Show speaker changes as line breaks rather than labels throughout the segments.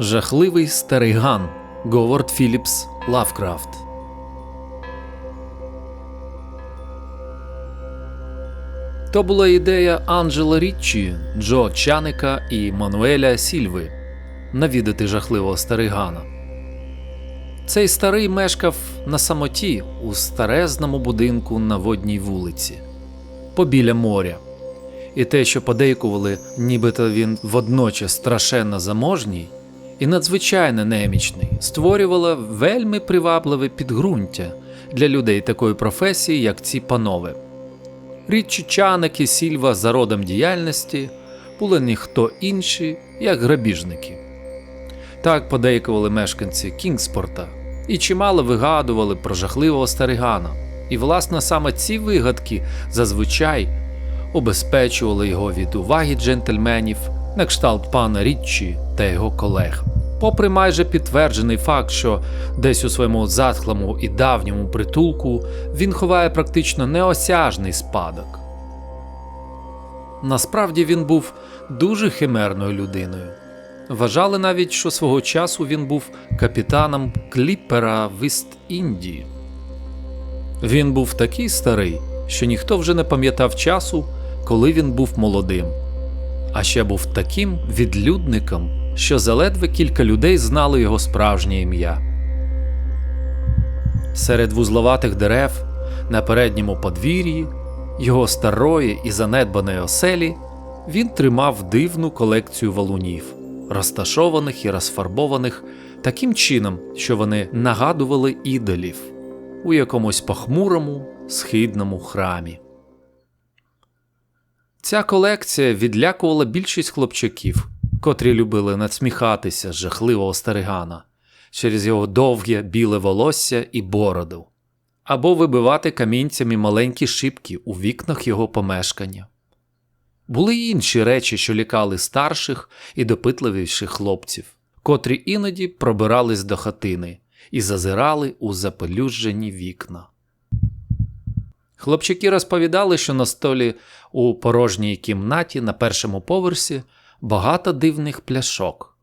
Жахливий старий Ган Говард Філіпс Лавкрафт. То була ідея Анджела Річчі, Джо Чаника і Мануеля Сільви навідати жахливого старигана. Цей старий мешкав на самоті у старезному будинку на водній вулиці, побіля моря. І те, що подейкували, нібито він водночас страшенно заможній і надзвичайно немічний, створювало вельми привабливе підґрунтя для людей такої професії, як ці панове. Рідчі Чаник і Сільва за родом діяльності були ніхто інші, як грабіжники. Так подейкували мешканці Кінгспорта і чимало вигадували про жахливого старигана. І, власне, саме ці вигадки зазвичай убезпечували його від уваги джентльменів на кшталт пана Річчі та його колег. Попри майже підтверджений факт, що десь у своєму затхлому і давньому притулку він ховає практично неосяжний спадок. Насправді він був дуже химерною людиною. Вважали навіть, що свого часу він був капітаном кліпера в Іст-Індії. Він був такий старий, що ніхто вже не пам'ятав часу, коли він був молодим, а ще був таким відлюдником, що заледве кілька людей знали його справжнє ім'я. Серед вузловатих дерев на передньому подвір'ї його старої і занедбаної оселі він тримав дивну колекцію валунів, розташованих і розфарбованих таким чином, що вони нагадували ідолів у якомусь похмурому східному храмі. Ця колекція відлякувала більшість хлопчаків, котрі любили надсміхатися з жахливого старигана через його довге біле волосся і бороду, або вибивати камінцями маленькі шибки у вікнах його помешкання. Були й інші речі, що лякали старших і допитливіших хлопців, котрі іноді пробирались до хатини і зазирали у запелюжені вікна. Хлопчики розповідали, що на столі у порожній кімнаті на першому поверсі багато дивних пляшок,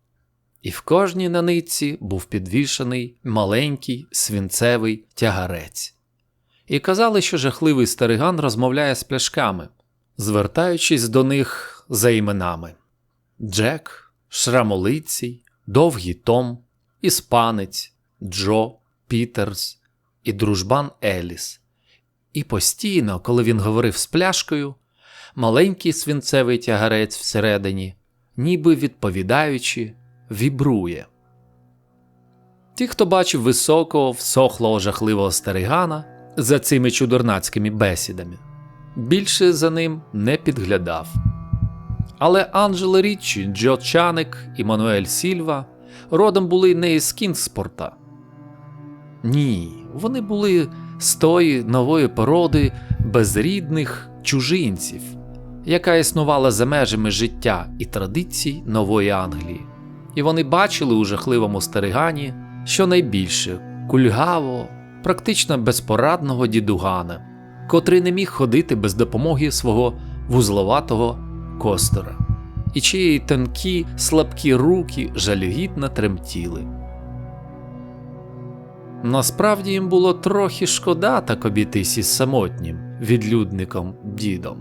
і в кожній на нитці був підвішений маленький свінцевий тягарець. І казали, що жахливий стариган розмовляє з пляшками, звертаючись до них за іменами Джек, Шрамолицій, Довгий Том, Іспанець, Джо, Пітерс і дружбан Еліс. І постійно, коли він говорив з пляшкою, маленький свинцевий тягарець всередині, ніби відповідаючи, вібрує. Ті, хто бачив високого, всохлого, жахливого старигана за цими чудернацькими бесідами, більше за ним не підглядав. Але Анджело Річчі, Джо Чаник і Мануель Сільва родом були не із Кінгспорта. Ні, вони були з тої нової породи безрідних чужинців, яка існувала за межами життя і традицій нової Англії, і вони бачили у жахливому старигані щонайбільше кульгавого, практично безпорадного дідугана, котрий не міг ходити без допомоги свого вузловатого костора, і чиї тонкі слабкі руки жалюгідно тремтіли. Насправді їм було трохи шкода так обійтись із самотнім відлюдником дідом,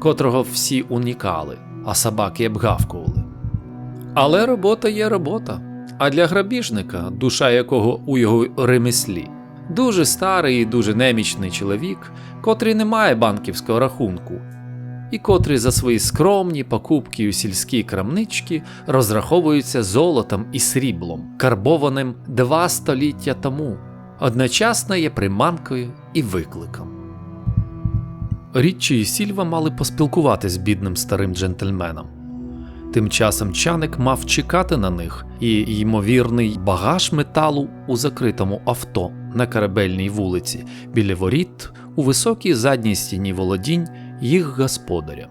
котрого всі унікали, а собаки обгавкували. Але робота є робота, а для грабіжника, душа якого у його ремеслі, дуже старий і дуже немічний чоловік, котрий не має банківського рахунку, і котрий за свої скромні покупки у сільській крамничці розраховуються золотом і сріблом, карбованим два століття тому, одночасно є приманкою і викликом. Річчі і Сільва мали поспілкуватись з бідним старим джентльменом. Тим часом чаник мав чекати на них, і ймовірний багаж металу у закритому авто на корабельній вулиці біля воріт у високій задній стіні володінь їх господаря.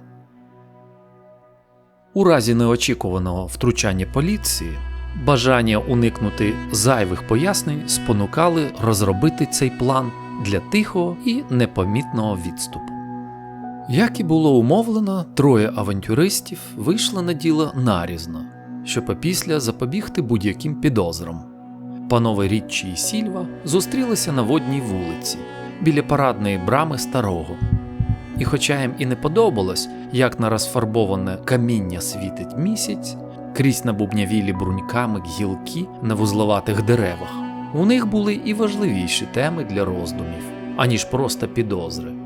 У разі неочікуваного втручання поліції бажання уникнути зайвих пояснень спонукали розробити цей план для тихого і непомітного відступу. Як і було умовлено, троє авантюристів вийшли на діло нарізно, щоб опісля запобігти будь-яким підозрам. Панове Річчі і Сільва зустрілися на водній вулиці біля парадної брами старого. І хоча їм і не подобалось, як на розфарбоване каміння світить місяць, крізь набубнявілі бруньками гілки на вузловатих деревах, у них були і важливіші теми для роздумів, аніж просто підозри.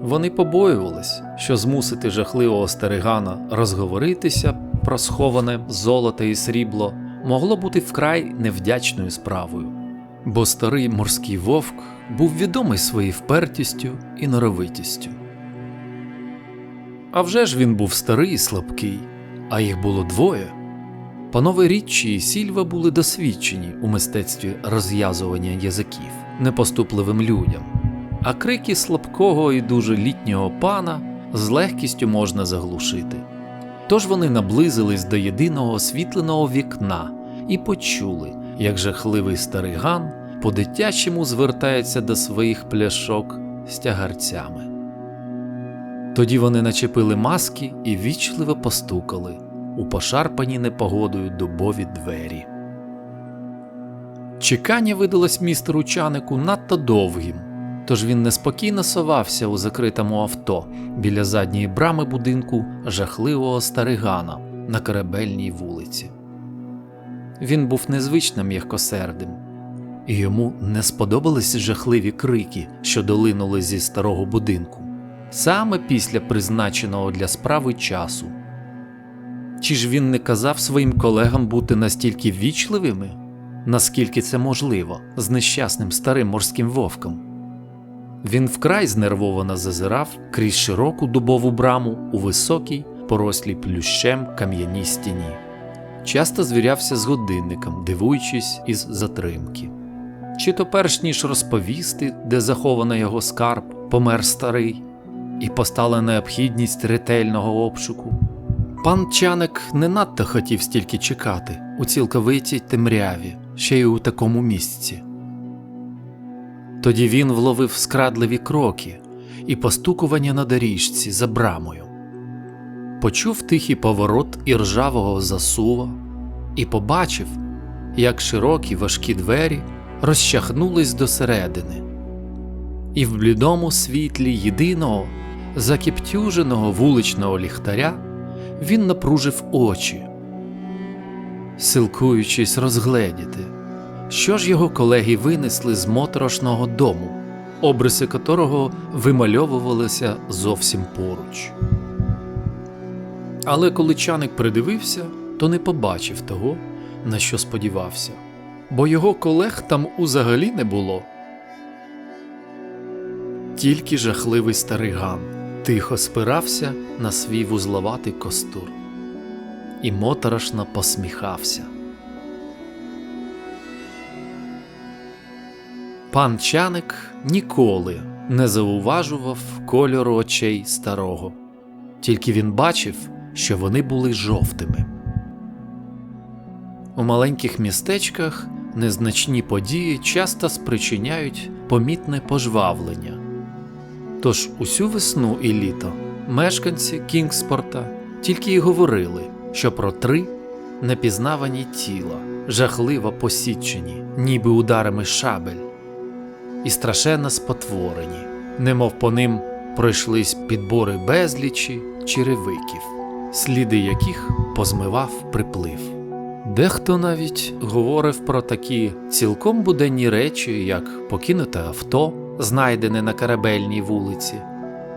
Вони побоювались, що змусити жахливого старигана розговоритися про сховане золото і срібло могло бути вкрай невдячною справою, бо старий морський вовк був відомий своєю впертістю і норовитістю. А вже ж він був старий і слабкий, а їх було двоє. Панове Річчі і Сільва були досвідчені у мистецтві розв'язування язиків непоступливим людям, а крики слабкого і дуже літнього пана з легкістю можна заглушити. Тож вони наблизились до єдиного освітленого вікна і почули, як жахливий старий ган по-дитячому звертається до своїх пляшок з тягарцями. Тоді вони начепили маски і вічливо постукали у пошарпані непогодою дубові двері. Чекання видалось містеру чанику надто довгим, тож він неспокійно совався у закритому авто біля задньої брами будинку жахливого старигана на корабельній вулиці. Він був незвично м'якосердим, і йому не сподобались жахливі крики, що долинули зі старого будинку, саме після призначеного для справи часу. Чи ж він не казав своїм колегам бути настільки вічливими, наскільки це можливо, з нещасним старим морським вовком? Він вкрай знервовано зазирав крізь широку дубову браму у високій, порослій плющем кам'яній стіні. Часто звірявся з годинником, дивуючись із затримки. Чи то перш ніж розповісти, де заховано його скарб, помер старий, і постала необхідність ретельного обшуку. Пан Чаник не надто хотів стільки чекати у цілковитій темряві, ще й у такому місці. Тоді він вловив скрадливі кроки і постукування на доріжці за брамою, почув тихий поворот іржавого засува і побачив, як широкі важкі двері розчахнулись досередини, і в блідому світлі єдиного закіптюженого вуличного ліхтаря він напружив очі, силкуючись розгледіти, що ж його колеги винесли з моторошного дому, обриси котрого вимальовувалися зовсім поруч. Але коли чаник придивився, то не побачив того, на що сподівався, бо його колег там узагалі не було. Тільки жахливий старий ган тихо спирався на свій вузловатий костур і моторошно посміхався. Пан Чаник ніколи не зауважував кольору очей старого, тільки він бачив, що вони були жовтими. У маленьких містечках незначні події часто спричиняють помітне пожвавлення. Тож усю весну і літо мешканці Кінгспорта тільки й говорили, що про три непізнавані тіла, жахливо посічені, ніби ударами шабель, і страшенно спотворені, немов по ним пройшлись підбори безлічі черевиків, сліди яких позмивав приплив. Дехто навіть говорив про такі цілком буденні речі, як покинуте авто, знайдене на корабельній вулиці,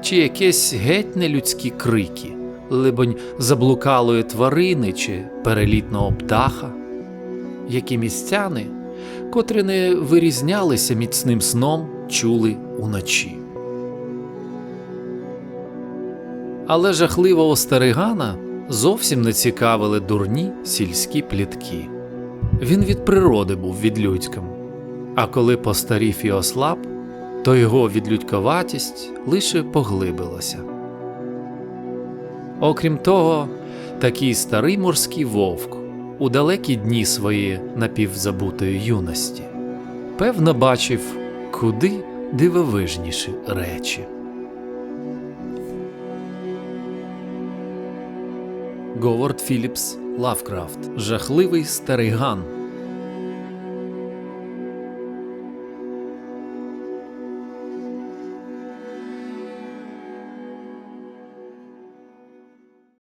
чи якесь геть нелюдські крики, либонь заблукалої тварини чи перелітного птаха, які містяни, котрі не вирізнялися міцним сном, чули уночі. Але жахливого старигана зовсім не цікавили дурні сільські плітки. Він від природи був відлюдьком, а коли постарів і ослаб, то його відлюдькуватість лише поглибилася. Окрім того, такий старий морський вовк у далекі дні своєї напівзабутої юності певно бачив куди дивовижніші речі. Говард Філіпс Лавкрафт, жахливий старий Ган.